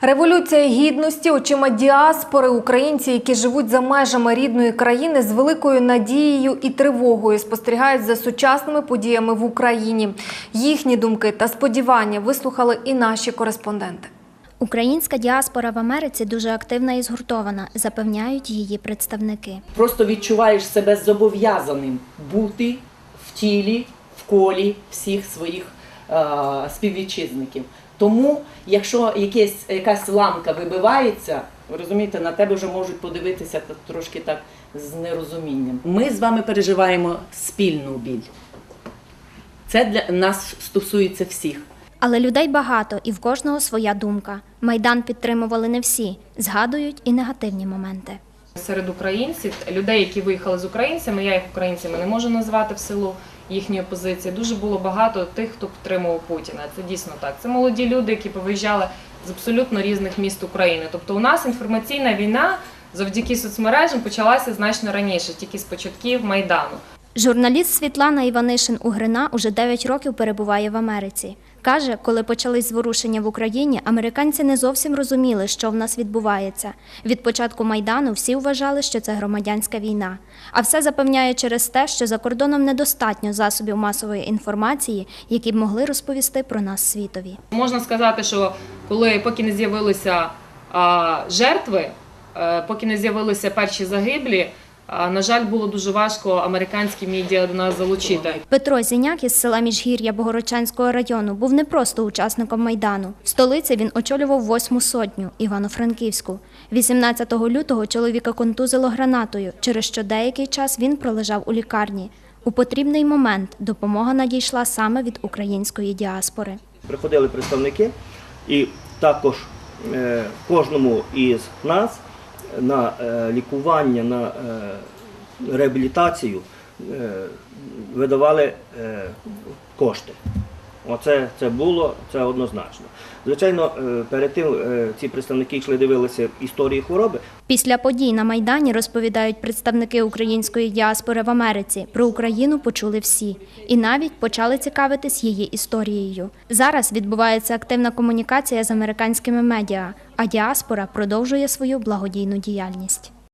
Революція гідності очима діаспори українці, які живуть за межами рідної країни, з великою надією і тривогою спостерігають за сучасними подіями в Україні. Їхні думки та сподівання вислухали і наші кореспонденти. Українська діаспора в Америці дуже активна і згуртована, запевняють її представники. просто відчуваєш себе зобов'язаним бути в тілі, в колі всіх своїх е, співвітчизників. Тому, якщо якесь, якась ламка вибивається, ви розумієте, на тебе вже можуть подивитися та- трошки так з нерозумінням. Ми з вами переживаємо спільну біль. Це для нас стосується всіх. Але людей багато і в кожного своя думка. Майдан підтримували не всі, згадують і негативні моменти. Серед українців, людей, які виїхали з українцями, я їх українцями не можу назвати в силу їхньої позиції. Дуже було багато тих, хто підтримував Путіна. Це дійсно так. Це молоді люди, які повиїжджали з абсолютно різних міст України. Тобто, у нас інформаційна війна завдяки соцмережам почалася значно раніше, тільки з початків майдану. Журналіст Світлана Іванишин Угрина уже 9 років перебуває в Америці. Каже, коли почались зворушення в Україні, американці не зовсім розуміли, що в нас відбувається. Від початку майдану всі вважали, що це громадянська війна. А все запевняє через те, що за кордоном недостатньо засобів масової інформації, які б могли розповісти про нас світові. Можна сказати, що коли поки не з'явилися жертви, е, поки не з'явилися перші загиблі, на жаль, було дуже важко американські медіа до нас залучити. Петро Зіняк із села Міжгір'я Богородчанського району був не просто учасником майдану. В столиці він очолював восьму сотню Івано-Франківську. 18 лютого чоловіка контузило гранатою, через що деякий час він пролежав у лікарні. У потрібний момент допомога надійшла саме від української діаспори. приходили представники, і також е, кожному із нас на е, лікування, на е, реабілітацію е, видавали кошти. Оце це було, це однозначно. Звичайно, е, перед тим е, ці представники йшли дивилися історії хвороби. Після подій на Майдані розповідають представники української діаспори в Америці. Про Україну почули всі і навіть почали цікавитись її історією. Зараз відбувається активна комунікація з американськими медіа, а діаспора продовжує свою благодійну діяльність.